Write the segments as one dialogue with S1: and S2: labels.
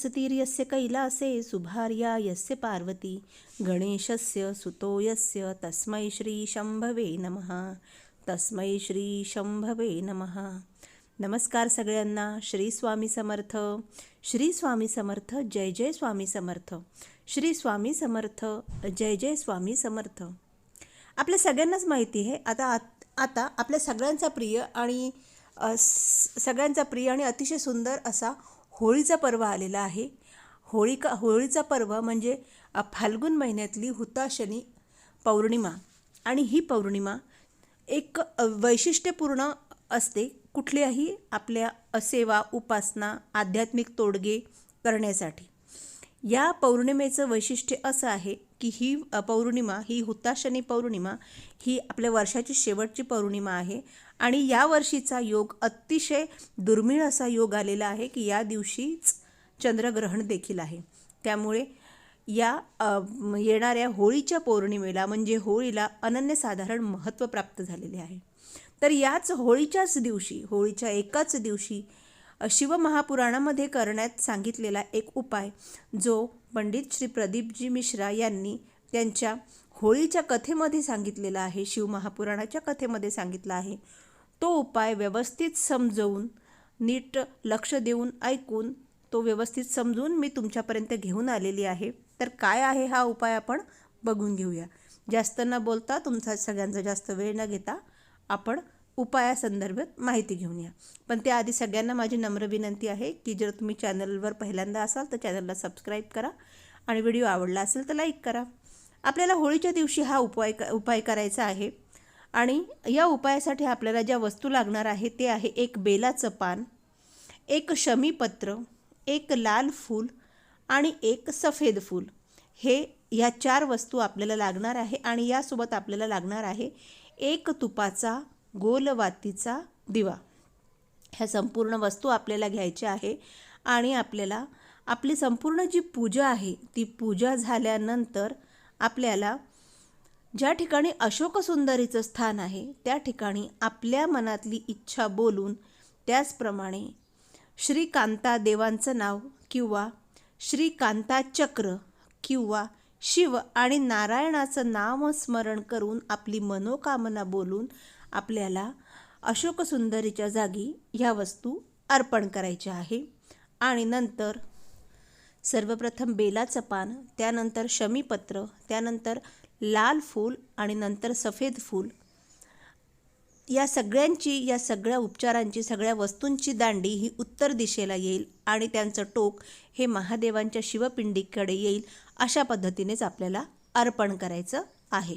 S1: वसतिर्यस्य कैलासे सुभार्या यस्य पार्वती गणेशस्य सुतो यस्य तस्मै श्री शंभवे नमः तस्मै श्री शंभवे नमः। नमस्कार सगळ्यांना श्री स्वामी समर्थ श्री स्वामी समर्थ जय जय स्वामी समर्थ श्री स्वामी समर्थ जय जय स्वामी समर्थ। आपल्या सगळ्यांनाच माहिती आहे आता आता आपल्या सगळ्यांचा प्रिय आणि सगळ्यांचा प्रिय आणि अतिशय सुंदर असा होळीचा पर्व आलेला आहे. होळिका होळीचा पर्व म्हणजे फाल्गुन महिन्यातली हुताशनी पौर्णिमा. आणि ही पौर्णिमा एक वैशिष्ट्यपूर्ण असते कुठल्याही आपल्या सेवा उपासना आध्यात्मिक तोडगे करण्यासाठी. या पौर्णिमेचं वैशिष्ट्य असं आहे की ही पौर्णिमा ही हुताशनी पौर्णिमा ही आपल्या वर्षाची शेवटची पौर्णिमा आहे. आणि या वर्षीचा योग अतिशय दुर्मिळ असा योग आलेला आहे की या दिवशीच चंद्रग्रहण देखील आहे. त्यामुळे या येणाऱ्या होळीच्या पौर्णिमेला म्हणजे होळीला अनन्यसाधारण महत्त्व प्राप्त झालेले आहे. तर याच होळीच्याच दिवशी होळीच्या एकाच दिवशी शिवमहापुराणामध्ये करण्यात सांगितलेला एक उपाय जो पंडित श्री प्रदीपजी मिश्रा यांनी त्यांच्या होळीच्या कथेमध्ये सांगितलेला आहे शिवमहापुराणाच्या कथेमध्ये सांगितला आहे. तो उपाय व्यवस्थित समजवून नीट लक्ष देऊन ऐकून तो व्यवस्थित समजून मी तुमच्यापर्यंत घेऊन आलेली आहे. तर काय आहे हा उपाय आपण बघून घेऊया. जास्त न बोलता तुमचा सगळ्यांचा जास्त वेळ न घेता आपण उपायासंदर्भात माहिती घेऊन या. पण त्याआधी सगळ्यांना माझी नम्र विनंती आहे की जर तुम्ही चॅनलवर पहिल्यांदा असाल तर चॅनलला सबस्क्राईब करा आणि व्हिडिओ आवडला असेल तर लाईक करा. आपल्याला होळीच्या दिवशी हा उपाय क उपाय करायचा आहे आणि या उपायासाठी आपल्याला ज्या वस्तू लागणार आहे ते आहे एक बेलाचं पान एक शमीपत्र एक लाल फूल आणि एक सफेद फूल. हे ह्या चार वस्तू आपल्याला लागणार आहे आणि यासोबत आपल्याला लागणार आहे एक तुपाचा गोलवातीचा दिवा. ह्या संपूर्ण वस्तू आपल्याला घ्यायच्या आहे आणि आपल्याला आपली संपूर्ण जी पूजा आहे ती पूजा झाल्यानंतर आपल्याला ज्या ठिकाणी अशोकसुंदरीचं स्थान आहे त्या ठिकाणी आपल्या मनातली इच्छा बोलून त्याचप्रमाणे श्रीकांता देवांचं नाव किंवा श्रीकांता चक्र किंवा शिव आणि नारायणाचं नामस्मरण करून आपली मनोकामना बोलून आपल्याला अशोकसुंदरीच्या जागी ह्या वस्तू अर्पण करायच्या आहे. आणि नंतर सर्वप्रथम बेलाचं पान त्यानंतर शमीपत्र त्यानंतर लाल फूल आणि नंतर सफेद फूल या सगळ्यांची या सगळ्या उपचारांची सगळ्या वस्तूंची दांडी ही उत्तर दिशेला येईल आणि त्यांचं टोक हे महादेवांच्या शिवपिंडीकडे येईल अशा पद्धतीनेच आपल्याला अर्पण करायचं आहे.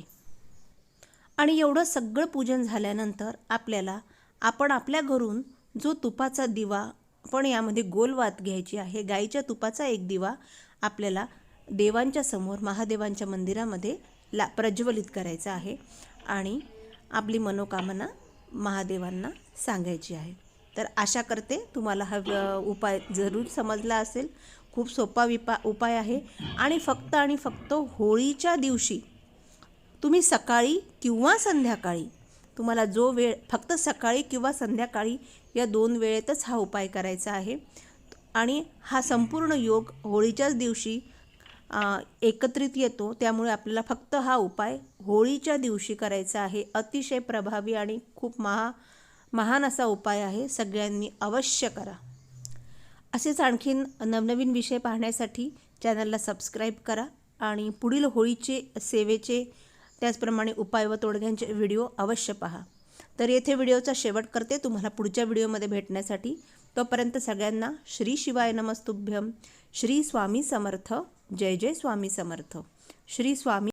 S1: आणि एवढं सगळं पूजन झाल्यानंतर आपल्याला आपण आपल्या घरून जो तुपाचा दिवा पण यामध्ये गोलवात घ्यायची आहे गाईच्या तुपाचा एक दिवा आपल्याला देवांच्या समोर महादेवांच्या मंदिरामध्ये ला प्रज्वलित करायचा आहे. आणि आपली मनोकामना महादेवांना सांगायची आहे. तर आशा करते तुम्हाला हा उपाय जरूर समजला असेल. खूप सोपा विपा उपाय आहे. आणि फक्त आणि फक्त होळीच्या दिवशी तुम्ही सकाळी किंवा संध्याकाळी तुम्हाला जो वेळ फक्त सकाळी किंवा संध्याकाळी या दोन वेळेतच हा उपाय करायचा आहे. आणि हा संपूर्ण योग होळीच्याच दिवशी एकत्रित येतो. त्यामुळे आपल्याला फक्त हा उपाय होळीच्या दिवशी करायचा आहे अतिशय प्रभावी आणि खूप महा महान असा उपाय आहे. सगळ्यांनी अवश्य करा. असेच आणखीन नवनवीन विषय पाहण्यासाठी चॅनलला सबस्क्राईब करा आणि पुढील होळीचे सेवेचे त्याचप्रमाणे उपाय व तोडग्यांचे व्हिडिओ अवश्य पहा. तर येथे व्हिडिओचा शेवट करते. तुम्हाला पुढच्या व्हिडिओमध्ये भेटण्यासाठी तोपर्यंत सगळ्यांना श्री शिवाय नमस्तुभ्यम श्री स्वामी समर्थ. जय जय स्वामी समर्थ. श्री स्वामी